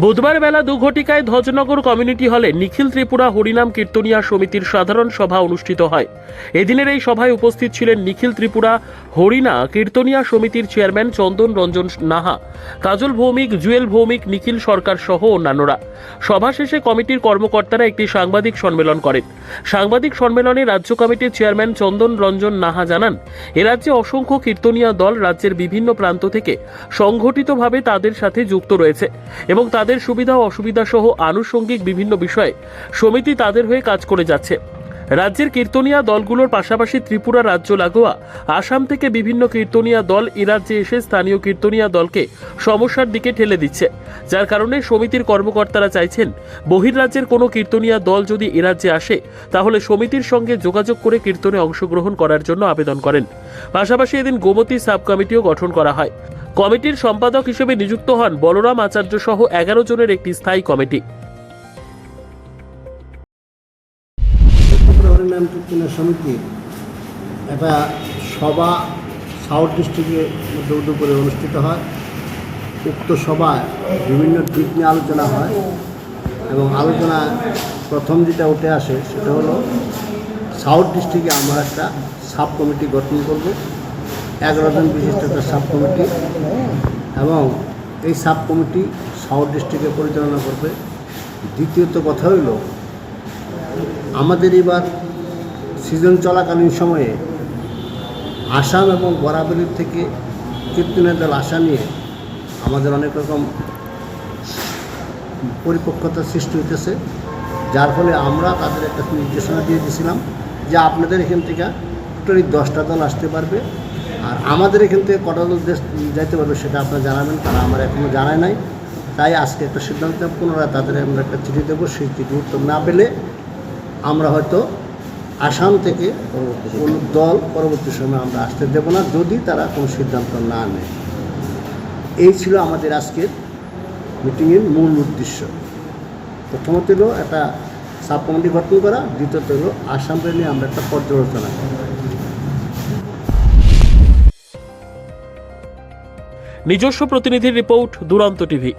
বুধবার বেলা দু ঘটিকায় ধ্বজনগর কমিউনিটি হলে নিখিল ত্রিপুরা হরিনাম কীর্তনিয়া সমিতির সাধারণ সভা অনুষ্ঠিত হয়। এদিনের এই সভায় উপস্থিত ছিলেন নিখিল ত্রিপুরা হরিনা কীর্তনিয়া সমিতির চেয়ারম্যান চন্দন রঞ্জন নাহা, কাজল ভৌমিক, জুয়েল ভৌমিক, নিখিল সরকার সহ অন্যান্যরা। সভা শেষে কমিটির কর্মকর্তারা একটি সাংবাদিক সম্মেলন করেন। সাংবাদিক সম্মেলনে রাজ্য কমিটির চেয়ারম্যান চন্দন রঞ্জন নাহা জানান, এ রাজ্যে অসংখ্য কীর্তনিয়া দল রাজ্যের বিভিন্ন প্রান্ত থেকে সংগঠিতভাবে তাদের সাথে যুক্ত রয়েছে এবং তাদের সুবিধা ও অসুবিধা সহ আনুষঙ্গিক বিভিন্ন বিষয়ে সমিতি তাদের হয়ে কাজ করে যাচ্ছে। রাজ্যের কীর্তনিয়া দলগুলোর পাশাপাশি ত্রিপুরা, রাজ্য লাগোয়া, আসাম থেকে বিভিন্ন কীর্তনিয়া দল রাজ্যে এসে স্থানীয় কীর্তনিয়া দলকে সমস্যার দিকে ঠেলে দিচ্ছে। যার কারণে সমিতির কর্মকর্তারা চাইছেন বহির্রাজ্যের কোনো কীর্তনিয়া দল যদি রাজ্যে আসে, তাহলে সমিতির সঙ্গে যোগাযোগ করে কীর্তনে অংশগ্রহণ করার জন্য আবেদন করেন। পাশাপাশি এদিন গোমতী সাব কমিটিও গঠন করা হয়। কমিটির সম্পাদক হিসেবে নিযুক্ত হন বলরাম আচার্য সহ এগারো জনের একটি স্থায়ী কমিটি। হরিনাম কীর্তনের সমিতি? একটা সভা সাউথ ডিস্ট্রিক্টের মধ্যে উদয়পুরে অনুষ্ঠিত হয়। উক্ত সভায় বিভিন্ন দিক নিয়ে আলোচনা হয় এবং আলোচনা প্রথম যেটা উঠে আসে সেটা হলো সাউথ ডিস্ট্রিক্টে আমরা একটা সাব কমিটি গঠন করব। এগারো জন বিশিষ্ট একটা সাব কমিটি এবং এই সাব কমিটি সাউথ ডিস্ট্রিক্টে পরিচালনা করবে। দ্বিতীয়ত কথা হইল, আমাদের এবার সিজন চলাকালীন সময়ে আসাম এবং বরাবরের থেকে কীর্তনের দল আশা নিয়ে আমাদের অনেক রকম পরিপক্কতার সৃষ্টি হইতেছে, যার ফলে আমরা তাদের একটা নির্দেশনা দিয়ে দিয়েছিলাম যে আপনাদের এখান থেকে টোটালি দশটা দল আসতে পারবে আর আমাদের এখান থেকে কটা দল দেশ যাইতে পারবে সেটা আপনারা জানাবেন কারণ আমার এখনও জানায় নাই। তাই আজকে একটা সিদ্ধান্ত, পুনরায় তাদের আমরা একটা চিঠি দেবো, সেই চিঠি উত্তর না পেলে আমরা হয়তো আসাম থেকে কোনো দল পরবর্তী সময় আমরা আসতে দেব না যদি তারা কোনো সিদ্ধান্ত না নেয়। এই ছিল আমাদের আজকের মিটিংয়ের মূল উদ্দেশ্য। প্রথমত হলো একটা কমিটি গঠন করা, দ্বিতীয়ত হলো আসামকে নিয়ে আমরা একটা পর্যালোচনা করা। নিজস্ব প্রতিনিধির রিপোর্ট, দুরন্ত টিভি।